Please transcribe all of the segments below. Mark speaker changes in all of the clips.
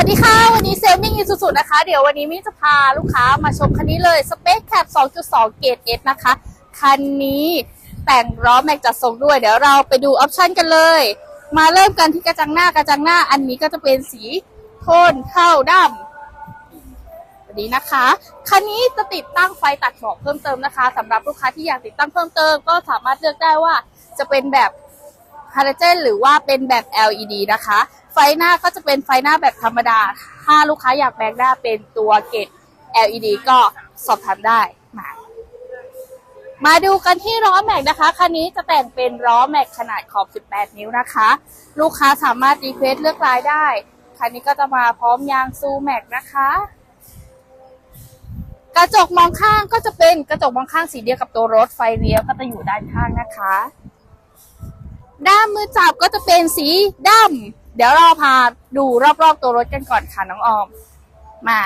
Speaker 1: วัสดีค่ะ วันนี้เซลมิ่งอีสุดๆนะคะ เดี๋ยววันนี้มิ้นจะพาลูกค้ามาชมคันนี้เลยสเปคแคป2.2 เกรด S นะคะ คันนี้แต่งล้อแม็กจัดทรงด้วย เดี๋ยวเราไปดูออปชันกันเลย มาเริ่มกันที่กระจังหน้ากระจังหน้าอันนี้ก็จะเป็นสีโทนเท่าดำวันนี้นะคะ คันนี้จะติดตั้งไฟตัดหมอกเพิ่มเติมนะคะสำหรับลูกค้าที่อยากติดตั้งเพิ่มเติม ก็สามารถเลือกได้ว่าจะเป็นแบบ ฮาโลเจนหรือว่าเป็นแบบ LED นะคะ ไฟหน้าก็จะเป็นไฟหน้าแบบธรรมดา ถ้าลูกค้าอยากแปลงหน้าเป็นตัวเกต LED ก็สอบถามได้มามาดูกันที่ล้อแม็กนะคะ คันนี้จะแต่งเป็นล้อแม็กขนาดขอบ 18 นิ้วนะคะ ลูกค้าสามารถรีเควสเลือกลายได้ คันนี้ก็จะมาพร้อมยางซูแม็กนะคะ กระจกมองข้างก็จะเป็นกระจกมองข้างสีเดียวกับตัวรถไฟเลี้ยวก็จะอยู่ด้านข้างนะคะ ด้ามมือจับก็จะเป็นสีดำเดี๋ยวเราพาดูรอบๆตัวรถกันก่อนค่ะน้องออม มา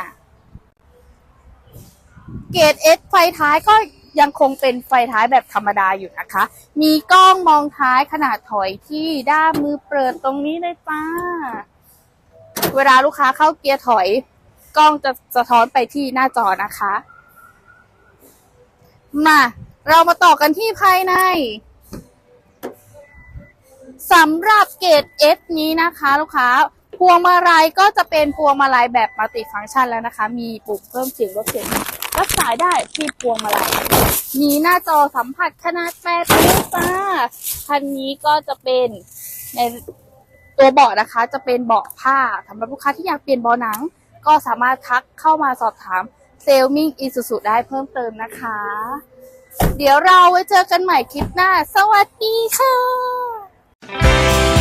Speaker 1: เกรดเอสไฟท้ายก็ยังคงเป็นไฟท้ายแบบธรรมดาอยู่นะคะ มีกล้องมองท้ายขนาดถอยที่ด้ามมือเปิดตรงนี้เลยจ้า เวลาลูกค้าเข้าเกียร์ถอย กล้องจะสะท้อนไปที่หน้าจอนะคะ มา เรามาต่อกันที่ภายใน สำหรับเกรด S นี้นะคะลูกค้าพวงมาลัยก็จะเป็นพวงมาลัยแบบมัลติฟังก์ชันแล้วนะคะ มีปุ่มเพิ่มเสียงลดเสียงรับสายได้ที่พวงมาลัยมีหน้าจอสัมผัสขนาด8นิ้วจ้าคันนี้ก็จะเป็นในตัวเบาะนะคะ จะเป็นเบาะผ้าสำหรับลูกค้าที่อยากเปลี่ยนเบาะหนัง ก็สามารถทักเข้ามาสอบถามเซลมิ่งอีซูซูได้เพิ่มเติมนะคะ เดี๋ยวเราไว้เจอกันใหม่คลิปหน้า สวัสดีค่ะ Bye.